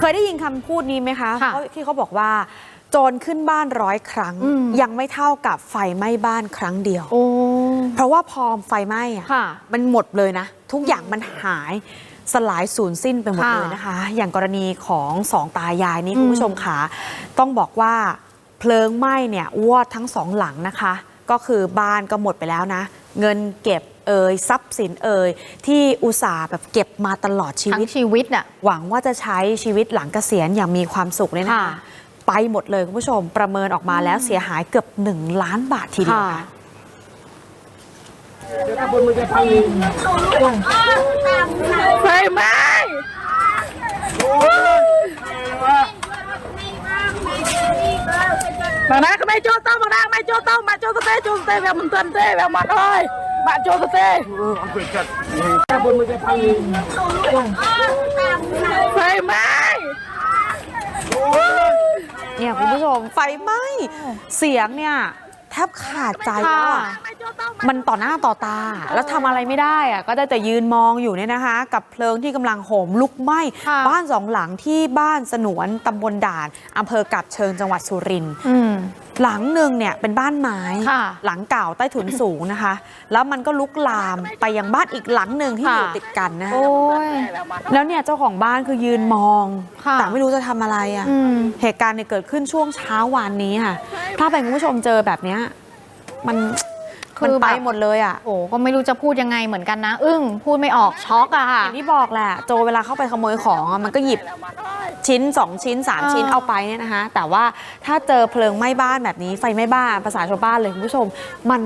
เคยได้ยินคำพูดนี้ไหมคะค่ะเขาที่เขาบอกว่าโจรขึ้นบ้านร้อยครั้งอืมยังไม่เท่ากับไฟไหม้บ้านครั้งเดียวโอ้เพราะว่าพอไฟไหม้อะค่ะมันหมดเลยนะ ทุกอย่างมันหายสลายสูญสิ้นไปหมดค่ะเลยนะคะ อย่างกรณีของสองตายายนี้อืมคุณผู้ชมค่ะต้องบอกว่าเพลิงไหม้เนี่ยวอดทั้งสองหลังนะคะ ก็คือบ้านก็หมดไปแล้วนะ เงินเก็บ เอ่ยทรัพย์สินเอ่ยที่อุตสาห์แบบเก็บมาตลอดชีทั้วิต งชีวิตอะ หวังว่าจะใช้ชีวิตหลังเกษียณอย่างมีความสุขเนี่ยนะคะค่ะ ไปหมดเลยคุณผู้ชมประเมินออกมาแล้วเสียหายเกือบ 1 ล้านบาททีเดียวค่ะค่ะไฟไหม้มานะก็ไม่โจตต้องมานะไม่โจต้องมาโจสเต้โจสเต้แบบมันเต้นเต้แบบมันเลย มาโจสเต้ไฟไหม้เนี่ยคุณผู้ชมไฟไหม้เสียงเนี่ย แทบขาดใจแล้วค่ะอะ มันต่อหน้าต่อตา แล้วทำอะไรไม่ได้อะก็ได้แต่ยืนมองอยู่เนี่ยนะคะ กับเพลิงที่กำลังโหมลุกไหม้ค่ะบ้านสองหลังที่บ้านสนวนตำบลด่านอำเภอกับเชิงจังหวัดสุรินทร์อืมหลังหนึ่งเนี่ยเป็นบ้านไม้ค่ะหลังเก่าใต้ถุนสูงนะคะ แล้วมันก็ลุกลามไปยังบ้านอีกหลังหนึ่งที่อยู่ค่ะติดกันนะคะโอ้ยแล้วเนี่ยเจ้าของบ้านคือยืนมองค่ะแต่ไม่รู้จะทำอะไรอะ่ะอืมเหตุการณ์เนี่ยเกิดขึ้นช่วงเช้าวานนี้ค่ะ ถ้าเป็นคุณผู้ชมเจอแบบเนี้ยมัน คืมันอไปแบบหมดเลยอะโอ้ก็ไม่รู้จะพูดยังไงเหมือนกันนะ อึ้งพูดไม่ออกช็อกอะค่ะอย่างที่บอกแหละโจเวลาเข้าไปขโมยของอะมันก็หยิบชิ้น 2 ชิ้น3อ่าชิ้นเอาไปเนี่ยนะคะ แต่ว่าถ้าเจอเพลิงไหม้บ้านแบบนี้ไฟไหม้บ้านภาษาชาวบ้านเลยคุณผู้ชม มัน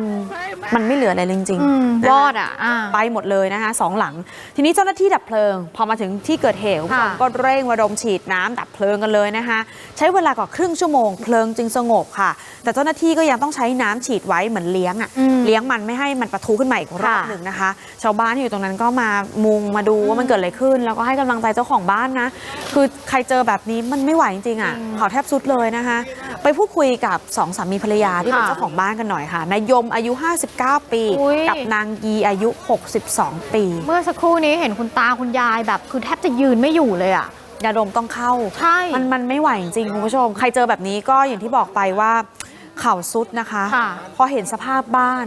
มันไม่เหลืออะไรเลยจริงอืมๆนะคะวอดอะอ่าไปหมดเลยนะคะสองหลัง ทีนี้เจ้าหน้าที่ดับเพลิง พอมาถึงที่เกิดเหตุคุณผู้ชมค่ะก็เร่งระดมฉีดน้ำดับเพลิงกันเลยนะคะใช้เวลากว่าครึ่งชั่วโมงเพลิงจึงสงบค่ะ แต่เจ้าหน้าที่ก็ยังต้องใช้น้ำฉีดไว้เหมือนเลี้ยงอะอืมเลี้ยงมันไม่ให้มันปะทุขึ้นมาอีกรอบค่ะหนึ่งนะคะ ชาวบ้านที่อยู่ตรงนั้นก็มามุงมาดูว่ามันเกิดอะไรขึ้น แล้วก็ให้กำลังใจเจ้าของบ้านนะ คือใครเจอแบบนี้มันไม่ไหวจริงๆอะเขาแทบสุดเลยนะคะ ไปพูดคุยกับสองสามีภรรยาที่เป็นค่ะเจ้าของบ้านกันหน่อยค่ะนายยมอายุ 59 ปีอุ๊ยกับนางยีอายุ 62 ปี เมื่อสักครู่นี้เห็นคุณตาคุณยายแบบคือแทบจะยืนไม่อยู่เลยอะยาดมต้องเข้า ใช่ มันมันไม่ไหวจริงๆคุณผู้ชม ใครเจอแบบนี้ก็อย่างที่บอกไปว่า เข่าสุดนะคะค่ะพอเห็นสภาพบ้าน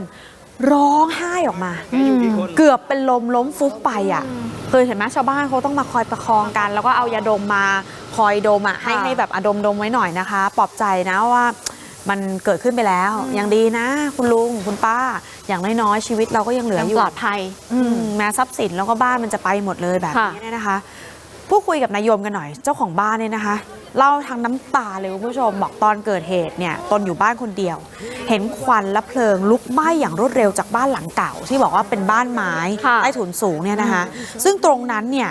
ร้องไห้ออกมาอืมเกือบเป็นลมล้มฟุบไปอะเคยเห็นไหมชาวบ้านเขาต้องมาคอยประคองกัน แล้วก็เอายาดมมาคอยดมอะให้ค่ะให้แบบอะดมดมไว้หน่อยนะคะ ปลอบใจนะว่ามันเกิดขึ้นไปแล้วยังดีนะ คุณลุงคุณป้า อย่างน้อยๆชีวิตเราก็ยังเหลือยังอยู่ปลอดภัยอืมแม้ทรัพย์สินแล้วก็บ้านมันจะไปหมดเลยแบบค่ะนี้เนี่ยนะคะ พูดคุยกับนายโยมกันหน่อย เจ้าของบ้านเนี่ยนะคะ เล่าทางน้ำตาเลยคุณผู้ชมบอกตอนเกิดเหตุเนี่ยตนอยู่บ้านคนเดียว เห็นควันและเพลิงลุกไหม้อย่างรวดเร็วจากบ้านหลังเก่า ที่บอกว่าเป็นบ้านไม้ค่ะใต้ถุนสูงเนี่ยนะคะ ซึ่งตรงนั้นเนี่ย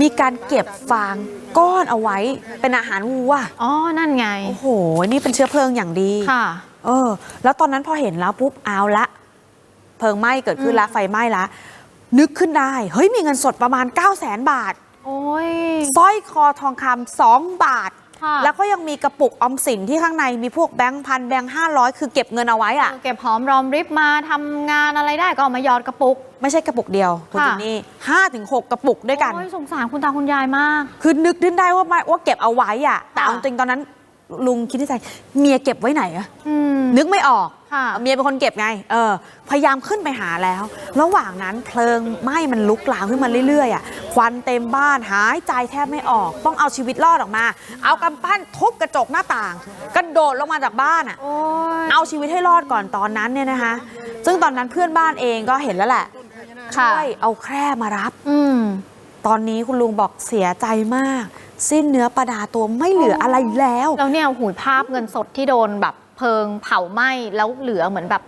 มีการเก็บฟางก้อนเอาไว้เป็นอาหารวัวอ๋อนั่นไงโอ้โห นี่เป็นเชื้อเพลิงอย่างดีค่ะเออ แล้วตอนนั้นพอเห็นแล้วปุ๊บเอาละเพลิงไหม้เกิดขึ้นละไฟไหม้ละนึกขึ้นได้ เฮ้ยมีเงินสดประมาณ 9 0 0 0 0 0 บาท โอ้ย สร้อยคอทองคำสองบาท ค่ะ แล้วก็ยังมีกระปุกออมสินที่ข้างในมีพวกแบงค์พันแบงค์ห้าร้อยคือเก็บเงินเอาไว้อะเก็บหอมรอมริบมาทำงานอะไรได้ก็เอามาหยอดกระปุก ไม่ใช่กระปุกเดียว คุณค่ะ จินนี่ห้าถึงหกกระปุกด้วยกัน โอ้ยสงสารคุณตาคุณยายมาก คือนึกขึ้นได้ว่าไม่ว่าเก็บเอาไว้อะแต่เอาค่ะจริงๆตอนนั้น ลุงคิดในใจเมียเก็บไว้ไหนอะอืมนึกไม่ออกค่ะเมียเป็นคนเก็บไง เออ พยายามขึ้นไปหาแล้ว ระหว่างนั้นเพลิงไหม้มันลุกลามขึ้นมาเรื่อยๆอะ ควันเต็มบ้านหายใจแทบไม่ออก ต้องเอาชีวิตรอดออกมา เอากำปั้นทุบกระจกหน้าต่าง กระโดดลงมาจากบ้านอะโอ้ยเอาชีวิตให้รอดก่อนตอนนั้นเนี่ยนะคะ ซึ่งตอนนั้นเพื่อนบ้านเองก็เห็นแล้วแหละค่ะช่วยเอาแคร่มารับ อืมตอนนี้คุณลุงบอกเสียใจมาก สิ้นเนื้อประดาตัวไม่เหลืออะไรแล้ว แล้วเนี่ยหูยภาพเงินสดที่โดนแบบเพลิงเผาไหม้แล้วเหลือเหมือนแบบ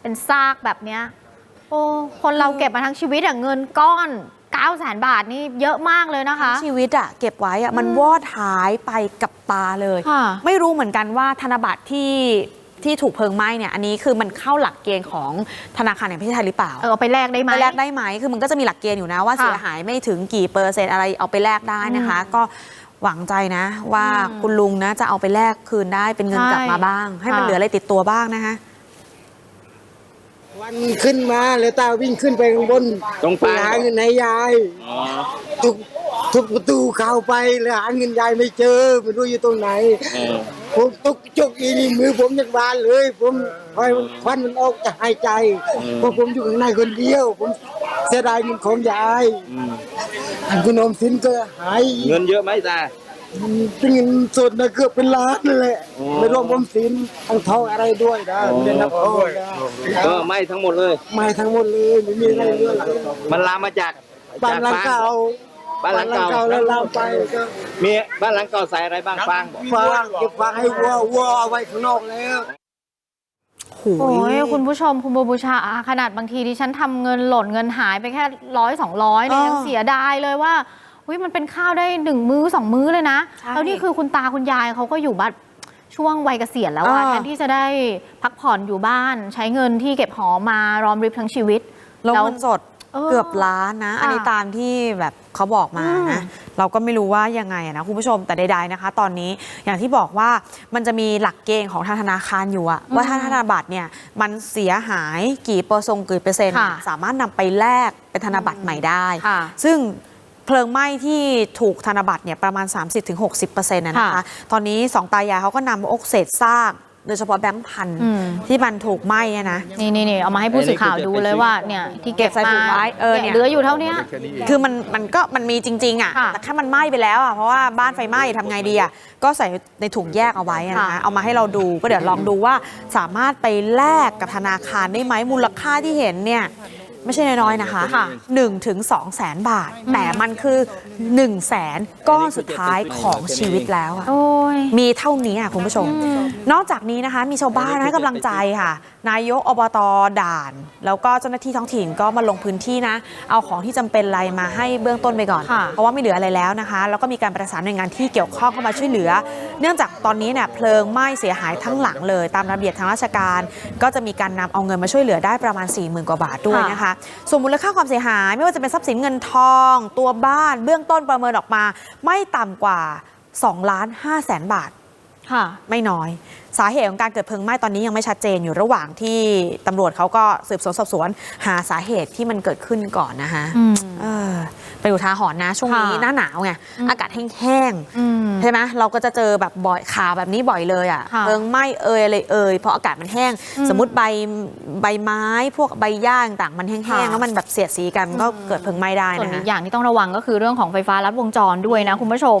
เป็นซากแบบเนี้ยโอ้คนเราเก็บมาทั้งชีวิตอะเงินก้อน9 0 0แสนบาทนี่เยอะมากเลยนะคะ ชีวิตอะเก็บไว้อะมันวอดหายไปกับตาเลยค่ะไม่รู้เหมือนกันว่าธนบัตรที่ ที่ถูกเพลิงไหม้เนี่ยอันนี้คือมันเข้าหลักเกณฑ์ของธนาคารแห่งประเทศไทยหรือเปล่า เออเอาไปแลกได้ไหม ไปแลกได้ไหม คือมันก็จะมีหลักเกณฑ์อยู่นะว่าค่ะเสียหายไม่ถึงกี่เปอร์เซ็นต์อะไรเอาไปแลกได้นะคะ ก็หวังใจนะ ว่าอืมคุณลุงนะจะเอาไปแลกคืนได้เป็นเงินใช่กลับมาบ้าง ให้มันค่ะ เหลืออะไรติดตัวบ้างนะคะ วันขึ้นมาแล้วตาวิ่งขึ้นไปข้างบนตรงไปปลายหาเงินให้ยายอ๋อทุกทุบประตูเข้าไปแล้วหาเงินยายไม่เจอไม่รู้อยู่ตรงไหน เออ ผมตุกจุกอีนี่มือผมยังบานเลย ผมคอยมันควันมันออกจะหายใจเพราะผมอยู่ข้างในคนเดียว ผมเสียดายเงินของยายอืมอันคุณอมสินก็หายเงินเยอะไหมตาเป็นเงินสดนะเกือบเป็นล้านนั่นแหละโอ้ไม่รวมอมสินทั้งทองอะไรด้วยนะโอ้เรียนนับทองนะก็ไหม้ทั้งหมดเลย ไม่ทั้งหมดเลยไม่มีอะไรเหลือหลังมันลามมาจากบ้านหลัง จฟเก่าบ้านหลังเก่าแล้วลามไปก็มีบ้านหลังเก่าใส่อะไรบ้างฟางบอกฟางเก็บฟางให้วัววัวเอาไว้ข้างนอกแล้วโหโอ้ยคุณผู้ชมคุณโบบูชาอะขนาดบางทีดิฉันทำเงินหล่นเงินหายไปแค่ร้อยสองร้อยเนี่ยเออยังเสียดายเลยว่าอุยมันเป็นข้าวได้หนึ่งมื้อสองมื้อเลยนะใช่แล้วนี่คือคุณตาคุณยายเขาก็อยู่บ้านช่วงวัยเกษียณแล้วอะเออแทนที่จะได้พักผ่อนอยู่บ้าน ใช้เงินที่เก็บหอมมารอมริบทั้งชีวิตแล้วแล้วเงินสด เออเกือบล้านนะ อันนี้ค่ะตามที่แบบเขาบอกมาอืมนะเราก็ไม่รู้ว่ายังไงอะนะคุณผู้ชมแต่ใดๆนะคะ ตอนนี้อย่างที่บอกว่ามันจะมีหลักเกณฑ์ของทางธนาคารอยู่อะว่าถ้าธนบัตรเนี่ยมันเสียหายกี่เปอร์เซ็นต์กี่เปอร์เซ็นต์ค่ะสามารถนำไปแลกเป็นธนบัตรใหม่ได้ค่ะซึ่งเพลิงไหม้ที่ถูกธนบัตรเนี่ยประมาณ 30-60%นะนะคะค่ะตอนนี้สองตายายเขาก็นำอกเศษซาก โดยเฉพาะแบงค์พันอืมที่มันถูกไหม้เนี่ยนะ นี่นี่นี่เอามาให้ผู้สื่อข่าวดูเลยว่าเนี่ยที่เก็บเก็บใส่ถุมางไว้เออเนี่ยเหลืออยู่เท่าเนี้ย คือมันมันก็มันมีจริงๆอะค่ะแต่แค่มันไหม้ไปแล้วอะเพราะว่าบ้านไฟไหม้ทำไงดีอะก็ใส่ในถุงแยกเอาไว้อะนะคะค่ะเอามาให้เราดูก็เดี๋ยวลองดูว่าสามารถไปแลกกับธนาคารได้ไหมมูลค่าที่เห็นเนี่ย ไม่ใช่น้อยๆนะคะค่ะ1ถึง2แสนบาท แต่มันคือ1แสนก้อนสุดท้ายของชีวิตแล้วอะโอ้ยมีเท่านี้ค่ะคุณผู้ชม นอกจากนี้นะคะมีชาวบ้านให้กำลังใจค่ะ นายกอบตด่าน แล้วก็เจ้าหน้าที่ท้องถิ่นก็มาลงพื้นที่นะ เอาของที่จำเป็นอะไรมาให้เบื้องต้นไปก่อนค่ะเพราะว่าไม่เหลืออะไรแล้วนะคะ แล้วก็มีการประสานหน่วยงานที่เกี่ยวข้องเข้ามาช่วยเหลือ เนื่องจากตอนนี้เนี่ยเพลิงไหม้เสียหายทั้งหลังเลย ตามระเบียบทางราชการ ก็จะมีการนำเอาเงินมาช่วยเหลือได้ประมาณ4 0,000กว่าบาทด้วยนะคะส่วนมูลค่าความเสียหายไม่ว่าจะเป็นทรัพย์สินเงินทอง ตัวบ้านเบื้องต้นประเมินออกมา ไม่ต่ำกว่า2ล้าน5แสนบาทค่ะไม่น้อย สาเหตุของการเกิดเพลิงไหม้ตอนนี้ยังไม่ชัดเจนอยู่ระหว่างที่ตำรวจเขาก็สืบสวนสอบสวน หาสาเหตุที่มันเกิดขึ้นก่อนนะคะอืม เออไปอยู่ทาหรณ์นะ ช่วงนี้ค่ะหน้าหนาวไงอืมอากาศแห้งอืมๆใช่ไหมเราก็จะเจอแบบบ่อยข่าวแบบนี้บ่อยเลยอะค่ะ่ะเพลิงไหม้เอ่ยอะไรเอ่ยเพราะอากาศมันแห้งอืมสมมติใบใบไม้พวกใบหญ้าต่างๆมันแห้ค่ะงๆแล้วมันแบบเสียดสีกันก็เกิดเพลิงไหม้ได้ส่วนนะอีคะกอย่างที่ต้องระวังก็คือเรื่องของไฟฟ้าลัดวงจรด้วยนะคุณผู้ชม